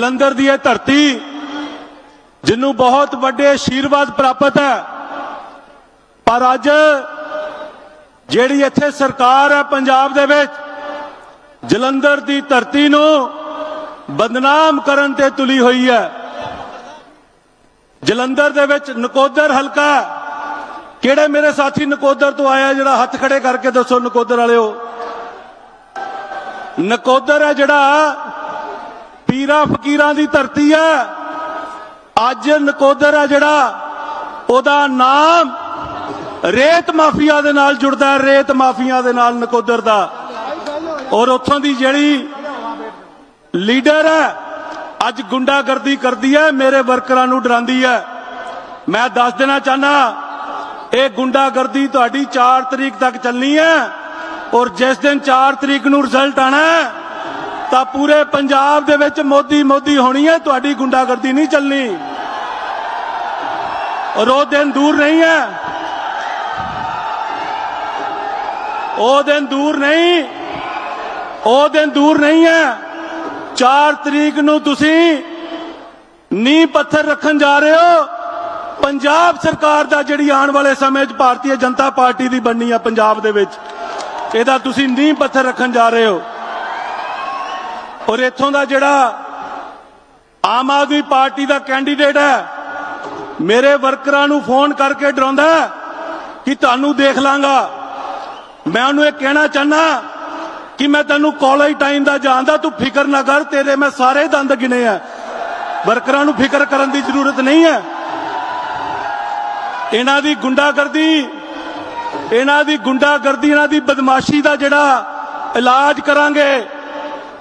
ਜਲੰਧਰ ਦੀ ਇਹ ਧਰਤੀ ਜਿਹਨੂੰ ਬਹੁਤ ਵੱਡੇ ਆਸ਼ੀਰਵਾਦ ਪ੍ਰਾਪਤ ਹੈ। ਪਰ ਅੱਜ ਜਿਹੜੀ ਇੱਥੇ ਸਰਕਾਰ ਹੈ ਪੰਜਾਬ ਦੇ ਵਿੱਚ, ਜਲੰਧਰ ਦੀ ਧਰਤੀ ਨੂੰ ਬਦਨਾਮ ਕਰਨ ਤੇ ਤੁਲੀ ਹੋਈ ਹੈ। ਜਲੰਧਰ ਦੇ ਵਿੱਚ ਨਕੋਦਰ ਹਲਕਾ ਕਿਹੜੇ ਮੇਰੇ ਸਾਥੀ ਨਕੋਦਰ ਤੋਂ ਆਇਆ, ਜਿਹੜਾ ਹੱਥ ਖੜੇ ਕਰਕੇ ਦੱਸੋ ਨਕੋਦਰ ਵਾਲਿਓ? ਨਕੋਦਰ ਹੈ ਜਿਹੜਾ ਪੀਰਾ ਫਕੀਰਾਂ ਦੀ ਧਰਤੀ ਹੈ। ਅੱਜ ਨਕੋਦਰ ਹੈ ਜਿਹੜਾ, ਉਹਦਾ ਨਾਮ ਰੇਤ ਮਾਫੀਆ ਦੇ ਨਾਲ ਜੁੜਦਾ ਹੈ, ਰੇਤ ਮਾਫੀਆ ਦੇ ਨਾਲ ਨਕੋਦਰ ਦਾ। ਔਰ ਉੱਥੋਂ ਦੀ ਜਿਹੜੀ ਲੀਡਰ ਹੈ, ਅੱਜ ਗੁੰਡਾਗਰਦੀ ਕਰਦੀ ਹੈ, ਮੇਰੇ ਵਰਕਰਾਂ ਨੂੰ ਡਰਾਉਂਦੀ ਹੈ। ਮੈਂ ਦੱਸ ਦੇਣਾ ਚਾਹਨਾ ਇਹ ਗੁੰਡਾਗਰਦੀ ਤੁਹਾਡੀ 4 ਤਰੀਕ ਤੱਕ ਚੱਲਣੀ ਹੈ, ਔਰ ਜਿਸ ਦਿਨ 4 ਤਰੀਕ ਨੂੰ ਰਿਜ਼ਲਟ ਆਣਾ ਹੈ ਤਾਂ ਪੂਰੇ ਪੰਜਾਬ ਦੇ ਵਿੱਚ ਮੋਦੀ ਮੋਦੀ ਹੋਣੀ ਹੈ, ਤੁਹਾਡੀ ਗੁੰਡਾਗਰਦੀ ਨਹੀਂ ਚੱਲਣੀ। ਔਰ ਉਹ ਦਿਨ ਦੂਰ ਨਹੀਂ ਹੈ। ਉਹ ਦਿਨ ਦੂਰ ਨਹੀਂ। ਉਹ ਦਿਨ ਦੂਰ ਨਹੀਂ ਹੈ। 4 ਤਰੀਕ ਨੂੰ ਤੁਸੀਂ ਨੀਂਹ ਪੱਥਰ ਰੱਖਣ ਜਾ ਰਹੇ ਹੋ। ਪੰਜਾਬ ਸਰਕਾਰ ਦਾ ਜਿਹੜੀ ਆਉਣ ਵਾਲੇ ਸਮੇਂ 'ਚ ਭਾਰਤੀ ਜਨਤਾ ਪਾਰਟੀ ਦੀ ਬਣਨੀ ਆ ਪੰਜਾਬ ਦੇ ਵਿੱਚ। ਇਹਦਾ ਤੁਸੀਂ ਨੀਂਹ ਪੱਥਰ ਰੱਖਣ ਜਾ ਰਹੇ ਹੋ। ਔਰ ਇੱਥੋਂ ਦਾ ਜਿਹੜਾ ਆਮ ਆਦਮੀ ਪਾਰਟੀ ਦਾ ਕੈਂਡੀਡੇਟ ਹੈ, ਮੇਰੇ ਵਰਕਰਾਂ ਨੂੰ ਫੋਨ ਕਰਕੇ ਡਰਾਉਂਦਾ ਕਿ ਤੁਹਾਨੂੰ ਦੇਖ ਲਾਂਗਾ। ਮੈਂ ਉਹਨੂੰ ਇਹ ਕਹਿਣਾ ਚਾਹਨਾ ਕਿ ਮੈਂ ਤੈਨੂੰ ਕਾਲਜ ਟਾਈਮ ਦਾ ਜਾਣਦਾ, ਤੂੰ ਫਿਕਰ ਨਾ ਕਰ, ਤੇਰੇ ਮੈਂ ਸਾਰੇ ਦੰਦ ਗਿਣੇ ਆ। ਵਰਕਰਾਂ ਨੂੰ ਫਿਕਰ ਕਰਨ ਦੀ ਜ਼ਰੂਰਤ ਨਹੀਂ ਹੈ। ਇਹਨਾਂ ਦੀ ਗੁੰਡਾਗਰਦੀ, ਇਹਨਾਂ ਦੀ ਗੁੰਡਾਗਰਦੀ, ਇਹਨਾਂ ਦੀ ਬਦਮਾਸ਼ੀ ਦਾ ਜਿਹੜਾ ਇਲਾਜ ਕਰਾਂਗੇ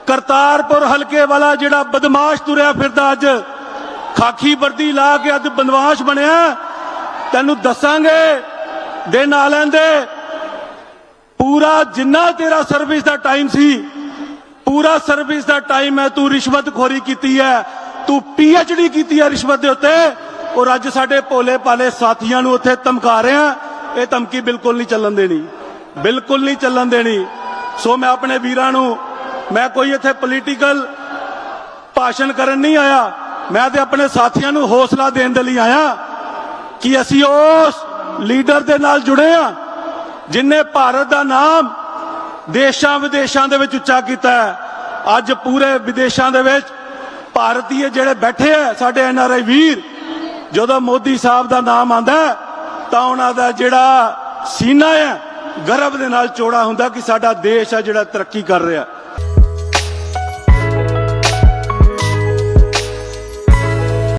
ਕਰਤਾਰਪੁਰ ਹਲਕੇ ਵਾਲਾ ਜਿਹੜਾ ਬਦਮਾਸ਼ ਤੁਰਿਆ ਫਿਰਦਾ ਅੱਜ, ਖਾਕੀ ਵਰਦੀ ਲਾ ਕੇ ਅੱਜ ਬਦਮਾਸ਼ ਬਣਿਆ। ਤੈਨੂੰ ਦੱਸਾਂਗੇ ਦੇ ਨਾਲ ਲੈਂਦੇ। ਪੂਰਾ ਜਿੰਨਾ ਤੇਰਾ ਸਰਵਿਸ ਦਾ ਟਾਈਮ ਸੀ, ਪੂਰਾ ਸਰਵਿਸ ਦਾ ਟਾਈਮ ਹੈ, ਤੂੰ ਰਿਸ਼ਵਤਖੋਰੀ ਕੀਤੀ ਹੈ, ਤੂੰ ਡੀ ਕੀਤੀ ਹੈ ਰਿਸ਼ਵਤ ਦੇ ਉੱਤੇ। ਔਰ ਅੱਜ ਸਾਡੇ ਭੋਲੇ ਭਾਲੇ ਸਾਥੀਆਂ ਨੂੰ ਉੱਥੇ ਧਮਕਾ ਰਿਹਾ, ਇਹ ਧਮਕੀ ਬਿਲਕੁਲ ਨਹੀਂ ਚੱਲਣ ਦੇਣੀ। ਬਿਲਕੁਲ ਨਹੀਂ ਚੱਲਣ ਦੇਣੀ। ਸੋ ਮੈਂ ਆਪਣੇ ਵੀਰਾਂ ਨੂੰ ਮੈਂ ਕੋਈ ਇੱਥੇ ਪੋਲੀਟੀਕਲ ਭਾਸ਼ਣ ਕਰਨ ਨਹੀਂ ਆਇਆ। ਮੈਂ ਤੇ ਆਪਣੇ ਸਾਥੀਆਂ ਨੂੰ ਹੌਸਲਾ ਦੇਣ ਦੇ ਲਈ ਆਇਆ ਕਿ ਅਸੀਂ ਉਸ ਲੀਡਰ ਦੇ ਨਾਲ ਜੁੜੇ ਆ ਜਿਨੇ ਭਾਰਤ ਦਾ ਨਾਮ ਦੇਸ਼ਾਂ ਵਿਦੇਸ਼ਾਂ ਦੇ ਵਿੱਚ ਉੱਚਾ ਕੀਤਾ ਹੈ। ਅੱਜ ਪੂਰੇ ਵਿਦੇਸ਼ਾਂ ਦੇ ਵਿੱਚ ਭਾਰਤੀ ਜਿਹੜੇ ਬੈਠੇ ਆ ਸਾਡੇ ਐਨ ਆਰ ਆਈ ਵੀਰ, ਜਦੋਂ ਮੋਦੀ ਸਾਹਿਬ ਦਾ ਨਾਮ ਆਂਦਾ ਤਾਂ ਉਹਨਾਂ ਦਾ ਜਿਹੜਾ ਸੀਨਾ ਹੈ ਗਰਭ ਦੇ ਨਾਲ ਚੋੜਾ ਹੁੰਦਾ ਕਿ ਸਾਡਾ ਦੇਸ਼ ਹੈ ਜਿਹੜਾ ਤਰੱਕੀ ਕਰ ਰਿਹਾ